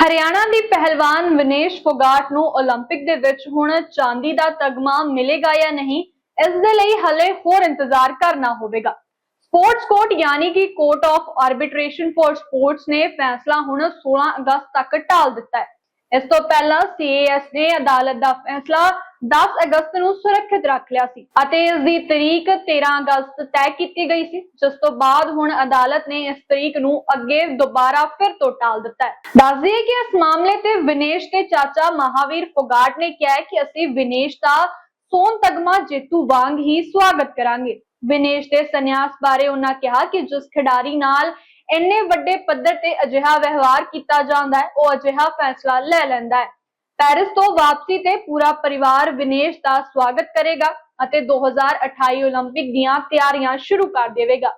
ਹਰਿਆਣਾ ਦੀ ਪਹਿਲਵਾਨ ਵਿਨੇਸ਼ ਫੋਗਾਟ ਨੂੰ 올림픽 ਦੇ ਵਿੱਚ ਹੁਣ ਚਾਂਦੀ ਦਾ ਤਗਮਾ ਮਿਲੇਗਾ ਜਾਂ ਨਹੀਂ, ਇਸ ਦੇ ਲਈ ਹਲੇ ਹੋਰ ਇੰਤਜ਼ਾਰ ਕਰਨਾ ਹੋਵੇਗਾ। ਸਪੋਰਟਸ ਕੋਰਟ ਯਾਨੀ ਕਿ court of arbitration for sports ਨੇ ਫੈਸਲਾ ਹੁਣ 16 ਅਗਸਤ ਤੱਕ ਟਾਲ ਦਿੱਤਾ ਹੈ। ਇਸ ਤੋਂ ਪਹਿਲਾਂ ਸੀਏਐਸ ਨੇ ਅਦਾਲਤ ਦਾ ਫੈਸਲਾ 10 ਅਗਸਤ ਨੂੰ ਸੁਰੱਖਿਅਤ ਰੱਖ ਲਿਆ ਸੀ ਅਤੇ ਇਸ ਦੀ ਤਰੀਕ 13 ਅਗਸਤ ਤੈਅ ਕੀਤੀ ਗਈ ਸੀ, ਜਿਸ ਤੋਂ ਬਾਅਦ ਹੁਣ ਅਦਾਲਤ ਨੇ ਇਸ ਤਰੀਕ ਨੂੰ ਅੱਗੇ ਦੁਬਾਰਾ ਫਿਰ ਤੋਂ ਟਾਲ ਦਿੱਤਾ ਹੈ। ਦੱਸ ਦਈਏ ਕਿ ਇਸ ਮਾਮਲੇ ਤੇ ਵਿਨੇਸ਼ ਦੇ ਚਾਚਾ ਮਹਾਵੀਰ ਫੋਗਾਟ ਨੇ ਕਿਹਾ ਹੈ ਕਿ ਅਸੀਂ ਵਿਨੇਸ਼ ਦਾ ਸੋਨ ਤਗਮਾ ਜੇਤੂ ਵਾਂਗ ਹੀ ਸਵਾਗਤ ਕਰਾਂਗੇ। ਵਿਨੇਸ਼ ਦੇ ਸੰਨਿਆਸ ਬਾਰੇ ਉਹਨਾਂ ਕਿਹਾ ਕਿ ਜਿਸ ਖਿਡਾਰੀ ਨਾਲ ਇੰਨੇ ਵੱਡੇ ਪੱਧਰ ਤੇ ਅਜਿਹਾ ਵਿਵਹਾਰ ਕੀਤਾ ਜਾਂਦਾ ਹੈ, ਉਹ ਅਜਿਹਾ ਫੈਸਲਾ ਲੈ ਲੈਂਦਾ ਹੈ। ਪੈਰਿਸ ਤੋਂ ਵਾਪਸੀ ਤੇ ਪੂਰਾ ਪਰਿਵਾਰ ਵਿਨੇਸ਼ ਦਾ ਸਵਾਗਤ ਕਰੇਗਾ ਅਤੇ 2028 올림픽 ਦੀਆਂ ਤਿਆਰੀਆਂ ਸ਼ੁਰੂ ਕਰ ਦੇਵੇਗਾ।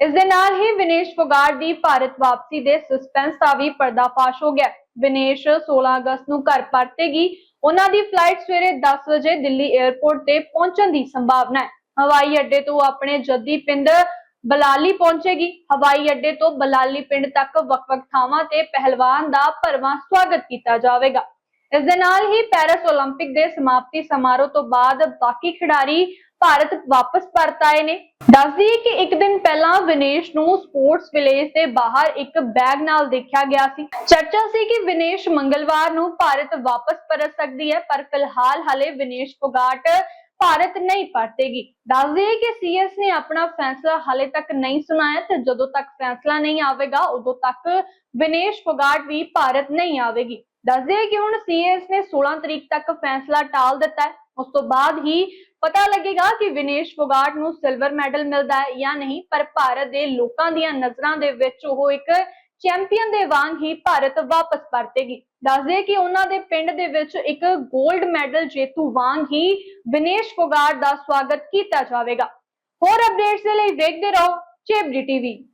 ਇਸ ਦੇ ਨਾਲ ਹੀ ਵਿਨੇਸ਼ ਫੋਗਾਰ ਦੀ ਭਾਰਤ ਵਾਪਸੀ ਦੇ ਸਸਪੈਂਸ ਦਾ ਵੀ ਪਰਦਾਫਾਸ਼ ਹੋ ਗਿਆ ਵਿਨੇਸ਼ 16 ਅਗਸਤ ਨੂੰ ਘਰ ਪਰਤੇਗੀ। ਉਹਨਾਂ ਦੀ ਫਲਾਈਟ ਸਵੇਰੇ 10 ਵਜੇ ਦਿੱਲੀ 에ਅਰਪੋਰਟ ਤੇ ਪਹੁੰਚਣ ਦੀ ਸੰਭਾਵਨਾ ਹੈ। ਹਵਾਈ ਅੱਡੇ ਤੋਂ ਆਪਣੇ ਜੱਦੀ ਪਿੰਡ ਬਲਾਲੀ ਪਹੁੰਚੇਗੀ ਹਵਾਈ ਅੱਡੇ ਤੋਂ ਬਲਾਲੀ ਪਿੰਡ ਤੱਕ ਵੱਖ-ਵੱਖ ਥਾਵਾਂ ਤੇ ਪਹਿਲਵਾਨ ਦਾ ਭਰਵਾਂ ਸਵਾਗਤ ਕੀਤਾ ਜਾਵੇਗਾ ਇਸ ਦੇ ਨਾਲ ਹੀ ਪੈਰਿਸ 올림픽 ਦੇ ਸਮਾਪਤੀ ਸਮਾਰੋਹ ਤੋਂ ਬਾਅਦ ਬਾਕੀ ਖਿਡਾਰੀ ਭਾਰਤ ਵਾਪਸ ਪਰਤ ਆਏ ਨੇ ਦੱਸ ਦਈਏ ਕਿ ਇੱਕ ਦਿਨ ਪਹਿਲਾਂ ਵਿਨੇਸ਼ ਨੂੰ ਸਪੋਰਟਸ ਵਿਲੇਜ ਦੇ ਬਾਹਰ ਇੱਕ ਬੈਗ ਨਾਲ ਦੇਖਿਆ ਗਿਆ ਸੀ ਚਰਚਾ ਸੀ ਕਿ ਵਿਨੇਸ਼ ਮੰਗਲਵਾਰ ਨੂੰ ਭਾਰਤ ਵਾਪਸ ਪਰਤ ਸਕਦੀ ਹੈ ਪਰ ਫਿਲਹਾਲ ਹਲੇ ਵਿਨੇਸ਼ ਫੋਗਾਟ ਭਾਰਤ ਨਹੀਂ ਪਰਤੇਗੀ। ਦੱਸ ਦਈਏ ਕਿ ਸੀਐਸ ਨੇ ਆਪਣਾ ਫੈਸਲਾ ਹਾਲੇ ਤੱਕ ਨਹੀਂ ਸੁਣਾਇਆ ਤੇ ਜਦੋਂ ਤੱਕ ਫੈਸਲਾ ਨਹੀਂ ਆਵੇਗਾ, ਉਦੋਂ ਤੱਕ ਵਿਨੇਸ਼ ਫੋਗਾਟ ਵੀ ਭਾਰਤ ਨਹੀਂ ਆਵੇਗੀ। ਦੱਸ ਦਈਏ ਕਿ ਹੁਣ ਸੀਐਸ ਨੇ 16 ਤਰੀਕ ਤੱਕ ਫੈਸਲਾ ਟਾਲ ਦਿੱਤਾ ਹੈ। ਉਸ ਤੋਂ ਬਾਅਦ ਹੀ ਪਤਾ ਲੱਗੇਗਾ ਕਿ ਵਿਨੇਸ਼ ਫੋਗਾਟ ਨੂੰ ਸਿਲਵਰ ਮੈਡਲ ਮਿਲਦਾ ਹੈ ਜਾਂ ਨਹੀਂ, ਪਰ ਭਾਰਤ ਦੇ ਲੋਕਾਂ ਦੀਆਂ ਨਜ਼ਰਾਂ ਦੇ ਵਿੱਚ ਉਹ ਇੱਕ ਚੈਂਪੀਅਨ ਦੇ ਵਾਂਗ ਹੀ ਭਾਰਤ ਵਾਪਸ ਪਰਤੇਗੀ। ਦੱਸਦੇ ਕਿ ਉਹਨਾਂ ਦੇ ਪਿੰਡ ਦੇ ਵਿੱਚ ਇੱਕ 골ਡ ਮੈਡਲ ਜੇਤੂ ਵਾਂਗ ਹੀ ਵਿਨੇਸ਼ ਫੋਗਾਟ ਦਾ ਸਵਾਗਤ ਕੀਤਾ ਜਾਵੇਗਾ। ਹੋਰ ਅਪਡੇਟਸ ਦੇ ਲਈ ਵੇਖਦੇ ਰਹੋ ਚੇਬਜੀ ਟੀਵੀ।